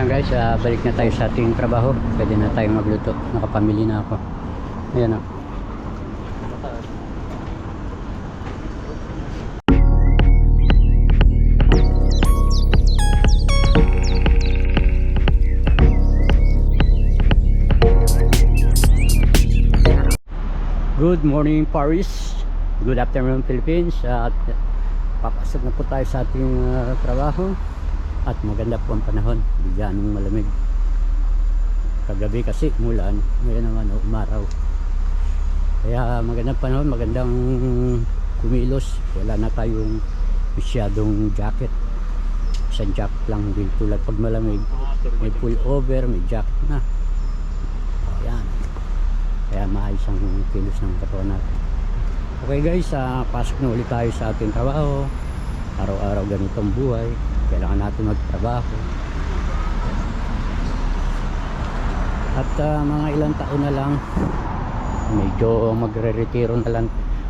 Ayan guys, ah, balik na tayo sa ating trabaho. Pwede na tayong magluto. Nakapamili na ako. Ayan oh. o. Good morning Paris. Good afternoon Philippines. At papasok na po tayo sa ating ah, trabaho. At maganda po ang panahon. Hindi ganong malamig. Kagabi kasi mulan. Ngayon naman oh, umaraw. Kaya magandang panahon, magandang kumilos. Wala na tayong masyadong jacket. Isang jacket lang din tulad pag malamig. May pull over, may jacket na. Ayan. Kaya maayos ang kilos ng katawan natin. Okay guys, ah, pasok na ulit tayo sa ating trabaho. Araw-araw ganitong buhay. Kailangan natin magtrabaho. At ah, mga ilang taon na lang, medyo magre-retiro na lang,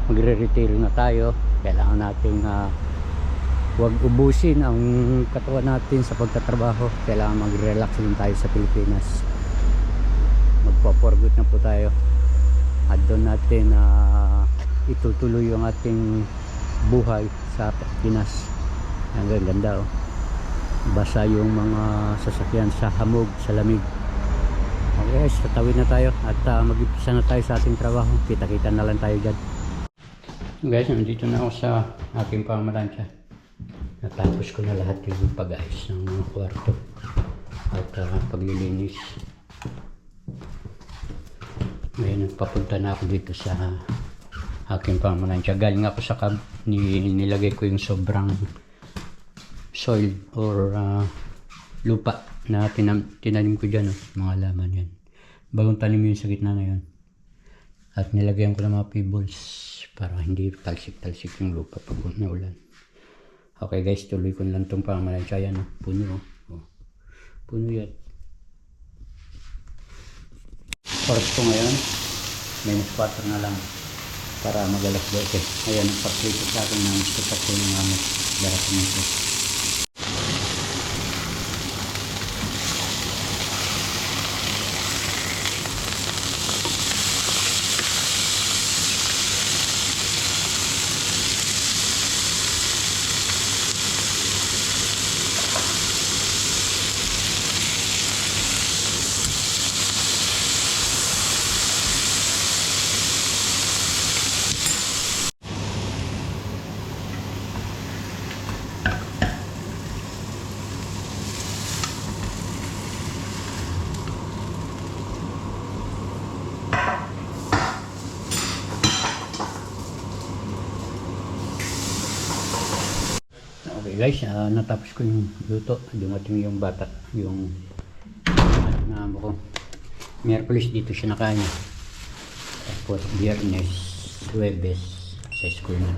magre-retiro na tayo. Kailangan nating ah, huwag ubusin ang katawan natin sa pagtatrabaho. Kailangan mag-relax din tayo sa Pilipinas. Magpa-forgot na po tayo at doon natin ah, itutuloy yung ating buhay sa Pinas ang ganda oh basa yung mga sasakyan sa hamog sa lamig. Okay guys tatawid na tayo at uh, mag-ipisa na tayo sa ating trabaho. Kita kita na lang tayo dyan. Guys nandito na ako sa aking pamalansya. Natapos ko na lahat yung pag-ayos ng mga kwarto at ah, paglilinis. Ngayon papunta na ako dito sa aking pamalansya. Galing ako sa cab, ni, nilagay ko yung sobrang soil or ah, lupa na tinam, tinanim ko dyan, oh, mga laman yan. Bagong tanim yun sa gitna na yun. At nilagyan ko ng mga pebbles para hindi talsik-talsik yung lupa pag naulan. Okay guys, tuloy ko na lang itong pamalansya. Yan, oh, puno. Oh. Oh. Puno yan. Oras ko ngayon, minus 4 na lang para magalas 12. Ayan, nagpaplito sa akin ng sasakyan ng amot. Darating nito. Okay guys, ah, natapos ko yung luto. Dumating yung bata, yung ano ko. Miyerkules dito siya nakain. Tapos biyernes, Huwebes sa school na.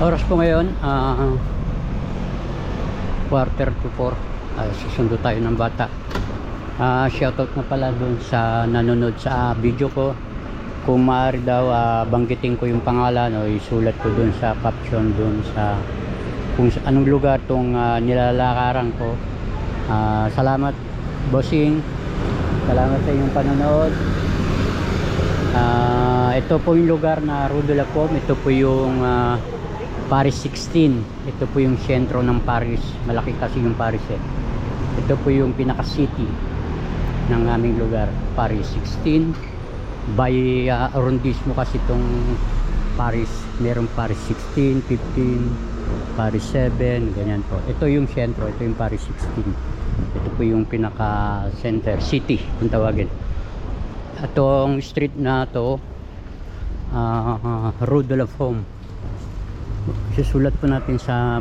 Oras po ngayon, ah, quarter to four. Ah, susundo tayo ng bata. Ah, shoutout na pala dun sa nanonood sa video ko kung maaari daw ah, banggitin ko yung pangalan o isulat ko dun sa caption dun sa kung anong lugar tong ah, nilalakaran ko. Ah, salamat bossing. Salamat sa inyong panonood. Ah, ito po yung lugar na Rudolacom ito po yung ah, Paris 16 ito po yung sentro ng Paris. Malaki kasi yung Paris eh. Ito po yung pinaka city ng aming lugar Paris 16 by uh, arrondissement kasi itong Paris merong Paris 16, 15 Paris 7, ganyan po. Ito yung sentro, ito yung Paris 16 ito po yung pinaka center city kung tawagin. Itong street na to uh, Rue de la Fomme susulat po natin sa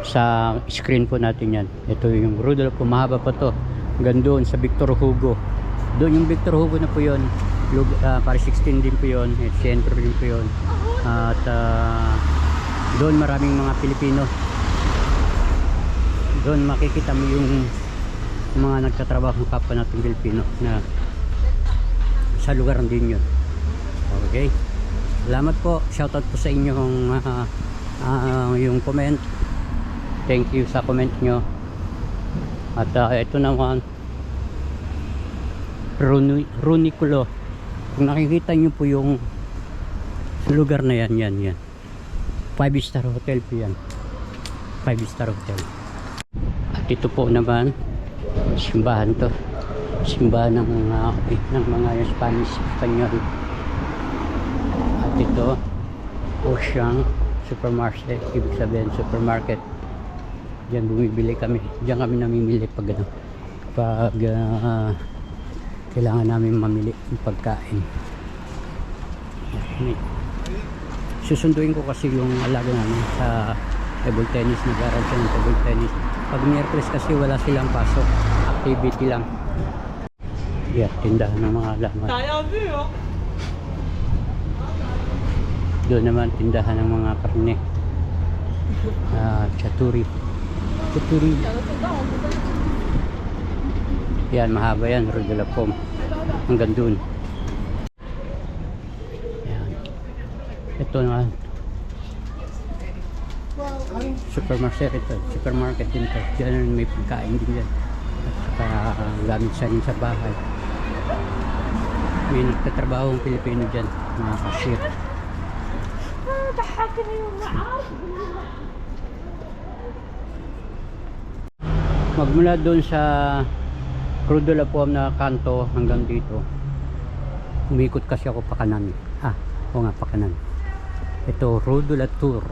sa screen po natin yan. Ito yung Rue de la Fomme mahaba pa to doon sa Victor Hugo. Doon yung Victor Hugo na po yun. Uh, Paris 16 din po yun. Eh, sentro din po yun. At ah, doon maraming mga Pilipino. Doon makikita mo yung mga nagtatrabaho ng kapwa natin Pilipino na sa lugar din yun. Okay. Salamat po. Shoutout po sa inyong ah, ah, yung comment. Thank you sa comment nyo. At ah, ito naman, Runiculo. Kung nakikita nyo po yung lugar na yan, yan, yan. 5 star hotel po yan. 5 star hotel. At ito po naman, simbahan to. Simbahan ng mga, ng mga Spanish, Espanyol. At ito, Ocean Supermarket. Ibig sabihin, supermarket. Diyan bumibili kami. Diyan kami namimili pag ano, pag ah, kailangan namin mamili ng pagkain. Susunduin ko kasi yung alaga namin sa table tennis. Nag-aaral siya ng table tennis. Pag Miyerkules kasi wala silang pasok. Activity lang. Yeah, tindahan ng mga alaman. Doon naman tindahan ng mga karne. Ah, chaturi. Chaturi. Yan, mahaba yan, Rue de la. Hanggang doon. Yan. Ito na. Supermarket ito. Supermarket din ito. Diyan may pagkain din dyan. At saka ah, gamit sa rin sa bahay. May nagtatrabaho ang Pilipino dyan. Mga cashier. magmula doon sa Cruz de la Pomme na kanto hanggang dito. Umikot kasi ako pa kanan. Ah o nga pa kanan. Ito Rue de la Tour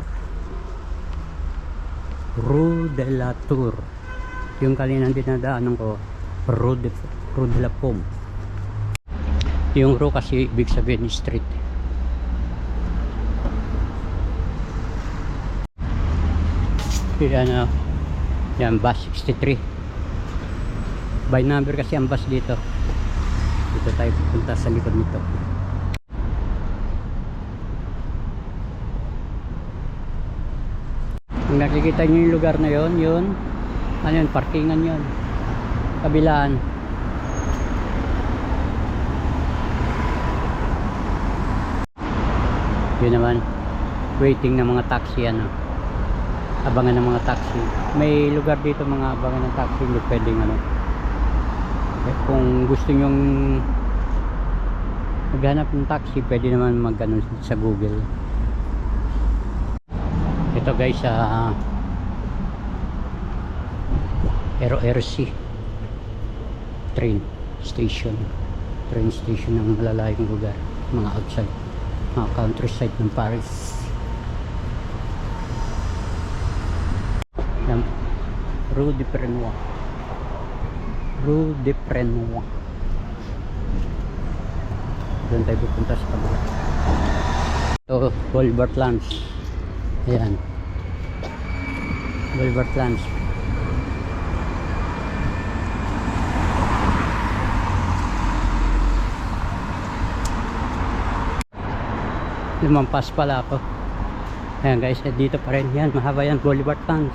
Rue de la Tour yung kaninang dinadaanan ko Rue de, Rue de la Pomme yung Rue kasi ibig sabihin street. Yan ah yan, bus 63. By number kasi ang bus dito. Dito tayo pupunta sa likod nito. Kung nakikita nyo yung lugar na yon, yun, ano yun, parkingan yun. Kabilaan. Yun naman, waiting ng mga taxi ano abangan ng mga taxi may lugar dito mga abangan ng taxi pwedeng ano kung gusto nyong maghanap ng taxi pwede naman mag sa google. Ito guys sa uh, Aero RC train station. Train station ng malalayong lugar. Mga outside. Mga countryside ng Paris. Rue de Prenois Rue de Prenois. Doon tayo pupunta sa kabila. Ito Boulevard Lands ayan. Boulevard Lands lumampas pala ako. Ayan guys eh, dito pa rin. Yan mahaba yan Boulevard Lands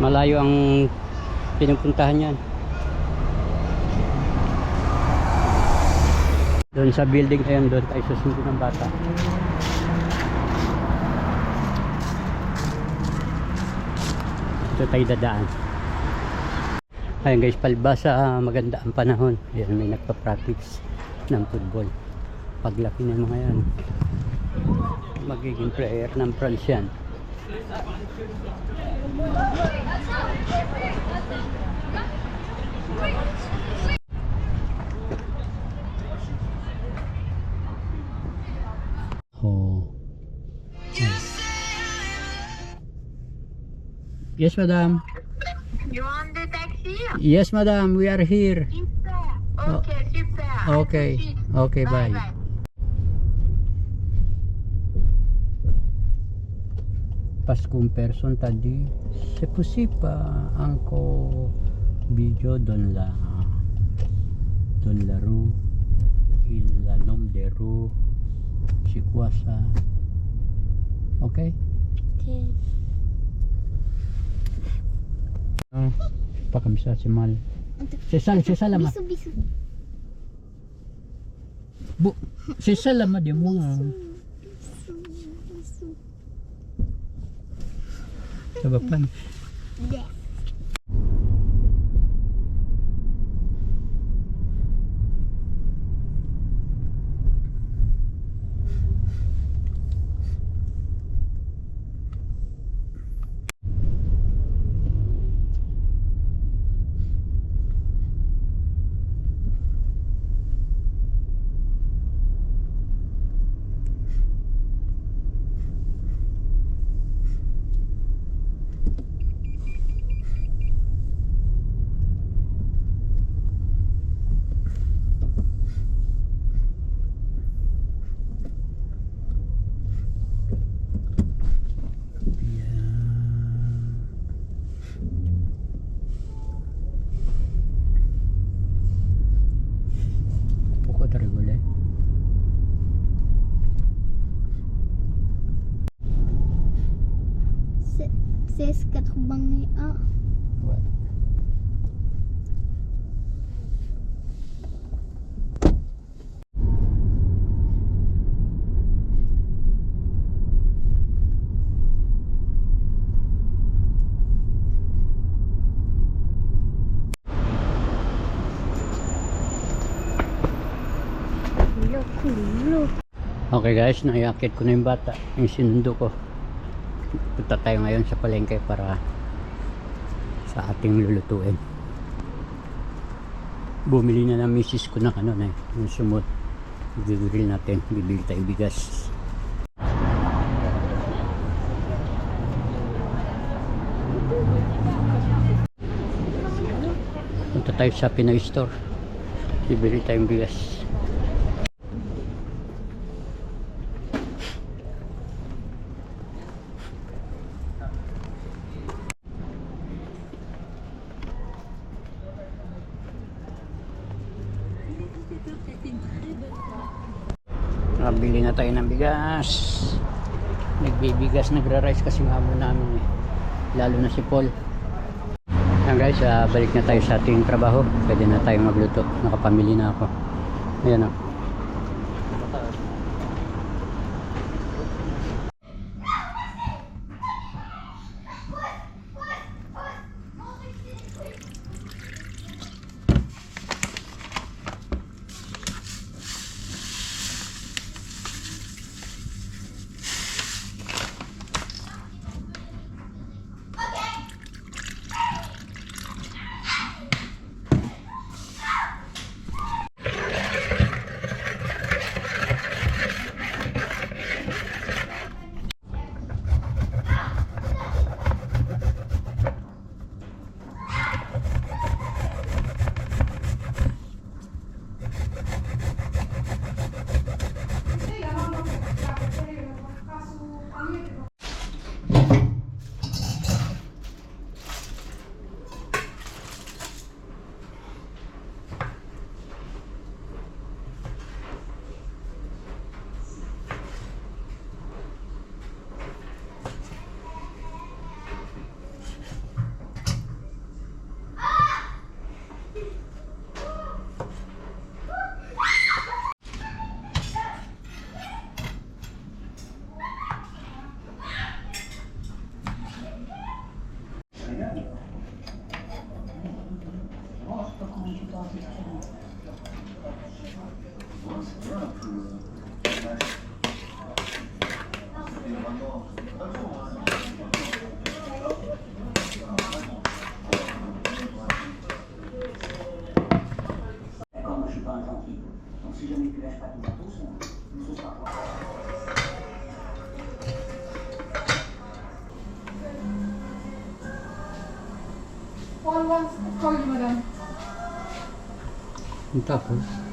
malayo ang pinupuntahan yan. Doon sa building na yan doon tayo susundo ng bata. Ito tayo dadaan. Ayun guys palibasa maganda ang panahon. Yan may nagpa-practice ng football. Paglaki ng mga yan. Magiging player ng France yan Oh. Yes, madam. You want the taxi? Yes, madam. We are here. Okay, super. Okay. Okay, bye. bye. Paskong person tadi possible anko video dans la dans la rue il la nom de rue c'est quoi ça ok. Okay. ah, ça c'est mal. C'est ça c'est ça la ma Bisous, bisous. Bo, c'est ça la ma C'est c'est 81. Buat. Look, look. Okay guys, naiakit ko na yung bata, yung sinundo ko. Punta tayo ngayon sa palengke para sa ating lulutuin. Bumili na ng misis ko ng ano na yung sumot. Bibili natin, bibili tayo bigas. Punta tayo sa Pinoy Store. Bibili tayong bigas. Nakabili na tayo ng bigas. Nagbibigas, nagra-rice kasi nga mo namin eh. Lalo na si Paul. Yan guys, ah, balik na tayo sa ating trabaho. Pwede na tayo magluto. Nakapamili na ako. Ayan oh. o. D'accord, one, call you, madam. Tapos,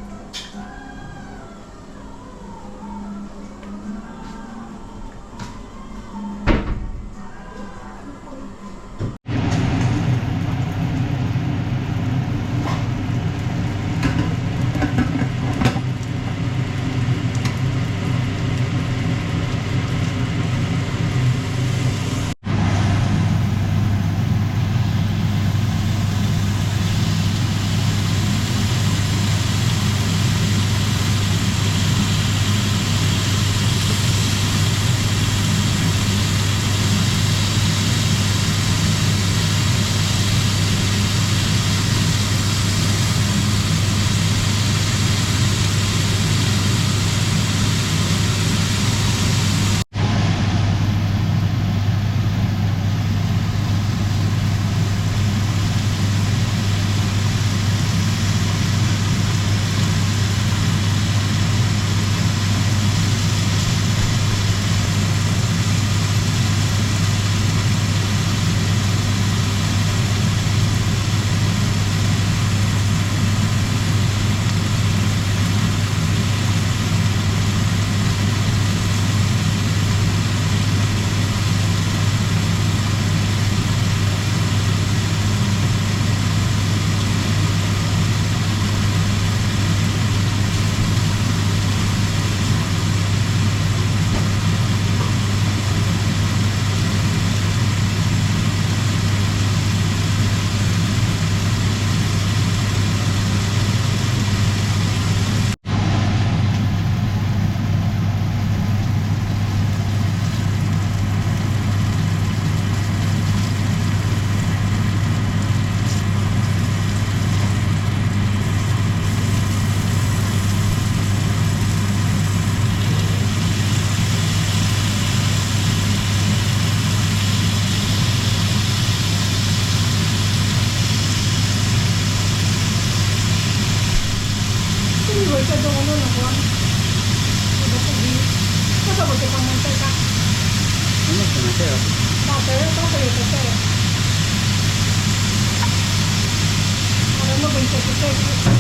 Thank you.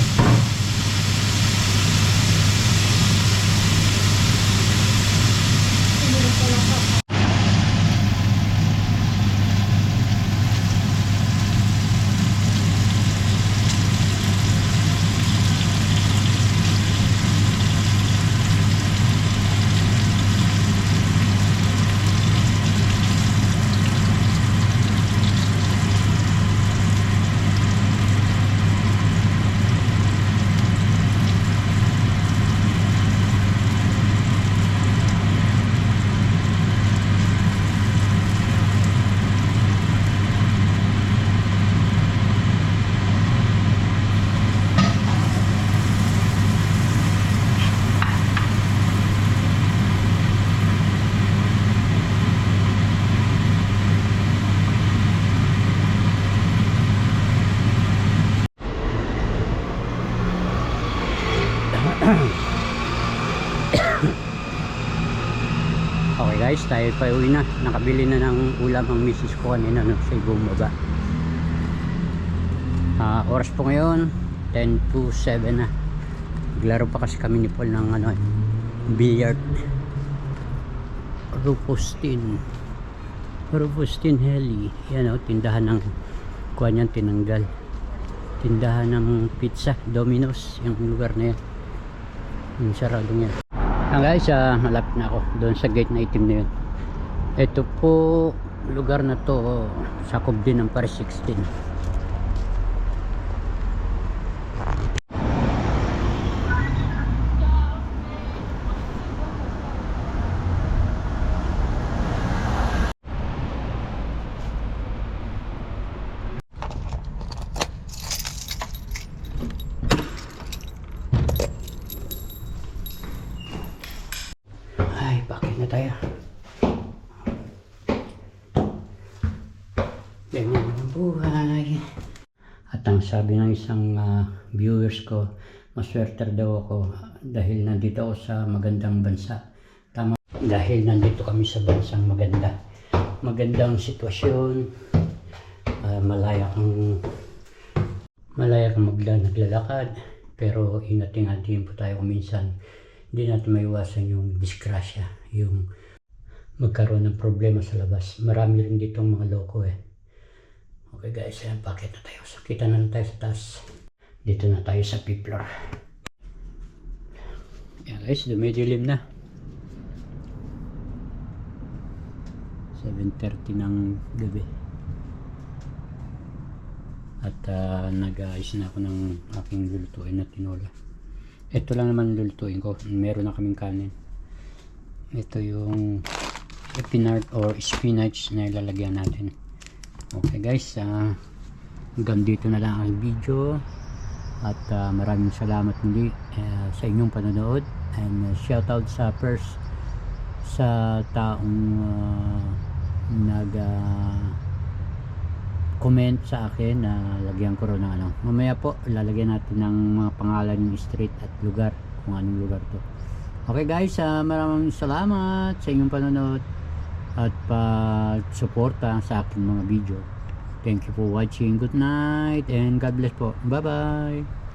Guys, tayo pa uwi na. Nakabili na ng ulam ang misis ko kanina no, sa ibong baba. Ah, oras po ngayon, 10 to 7 na. Naglaro pa kasi kami ni Paul ng ano, billiard. Rupustin. Rupustin Heli. Yan o, tindahan ng kuha niyan tinanggal. Tindahan ng pizza, Domino's, yung lugar na yan. Yung sarado niya. Ah guys, ah, malapit na ako doon sa gate na itim na yun. Ito po, lugar na to, oh, sakop din ng Paris 16. Ay, bakit na tayo? Ganyan ang buhay. At ang sabi ng isang ah, viewers ko, maswerter daw ako dahil nandito ako sa magandang bansa. Tama. Dahil nandito kami sa bansang maganda. Magandang sitwasyon. ah, malaya kang malaya kang magla naglalakad. Pero ingat-ingatin po tayo minsan hindi natin maiwasan yung disgrasya, yung magkaroon ng problema sa labas. Marami rin ditong mga loko eh. Okay guys, ayan, pakit na tayo. So, kita na lang tayo sa taas. Dito na tayo sa P-floor. Ayan guys, dumidilim na. 7.30 ng gabi. At ah, nag-aayos na ako ng aking lulutuin na tinola. Ito lang naman lulutuin ko. Meron na kaming kanin. Ito yung epinard or spinach na ilalagyan natin. Okay guys, ah, hanggang dito na lang ang video. At ah, maraming salamat muli ah, sa inyong panonood. And uh, shout out sa first sa taong ah, nag ah, comment sa akin na lagyan ko rin ng ano. Mamaya po, lalagyan natin ng mga pangalan ng street at lugar, kung anong lugar to. Okay guys, ah, maraming salamat sa inyong panonood at pag-suporta sa aking mga video. Thank you for watching. Good night and God bless po. Bye-bye.